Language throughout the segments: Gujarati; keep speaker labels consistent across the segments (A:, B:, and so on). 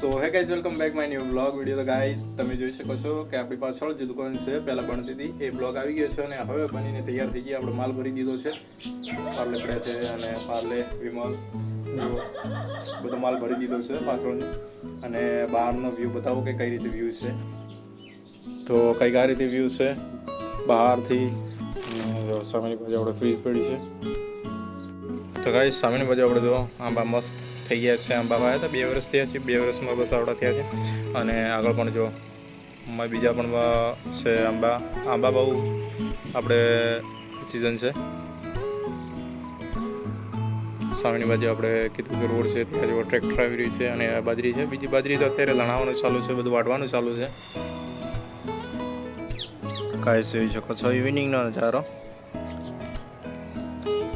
A: So hey guys welcome back my new vlog video તો ગાઈઝ તમે જોઈ શકો છો કે આપણી પાછળ જે દુકાન છે, પહેલાં બનતી હતી એ બ્લોગ આવી ગયો છે અને હવે બનીને તૈયાર થઈ ગઈ, આપણે માલ ભરી દીધો છે. પાર્લે પડે છે અને પાર્લે, વિમલ બધો માલ ભરી દીધો છે પાછળનો. અને બહારનો વ્યૂ બતાવો કે કઈ રીતે વ્યૂ છે. તો કઈ કઈ રીતે વ્યૂ છે બહારથી. સામેની બાજુ આપણે ફ્રીજ પડી છે. તો ગાઈસ સામેની બાજુ આપણે જો આંબા મસ્ત થઈ ગયા છે. આંબા વાયા હતા, બે વર્ષ થયા છે, બે વર્ષમાં બસ આવડા થયા છે. અને આગળ પણ જો બીજા પણ છે આંબા. આંબા બહુ આપણે સિઝન છે. સામેની બાજુ આપણે કીધું કે રોડ છે, ત્યાં ટ્રેક્ટર આવી રહ્યું છે અને બાજરી છે. બીજી બાજરી તો અત્યારે લણાવવાનું ચાલુ છે, બધું વાટવાનું ચાલુ છે. કાંઈ જોઈ શકો છો ઇવનિંગનો નજારો.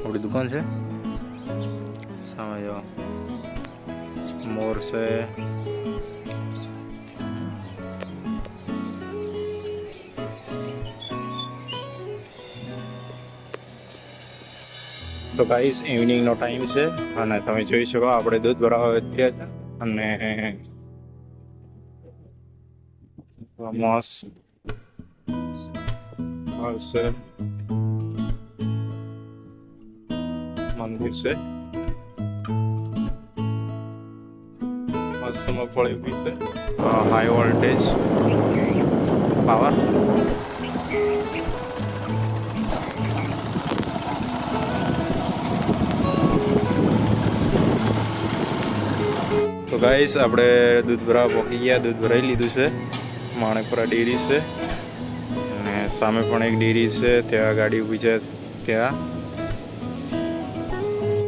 A: આપણી દુકાન છે. સામે જો મોર છે તો ગાઈસ ઇવનિંગનો ટાઈમ છે. અને તમે જોઈ શકો આપણે દૂધ ભરાવા થયા અને મસ્ત છે. મંદિર છે. મસ્ત મગફળી ઊભી છે. હાઈ વોલ્ટેજ પાવર તો ગાઈસ આપણે દૂધ ભરાવા પહોંચી ગયા. દૂધ ભરાઈ લીધું છે. માણેકપુરા ડેરી છે. અને સામે પણ એક ડેરી છે. ત્યાં ગાડી ઊભી છે. ત્યાં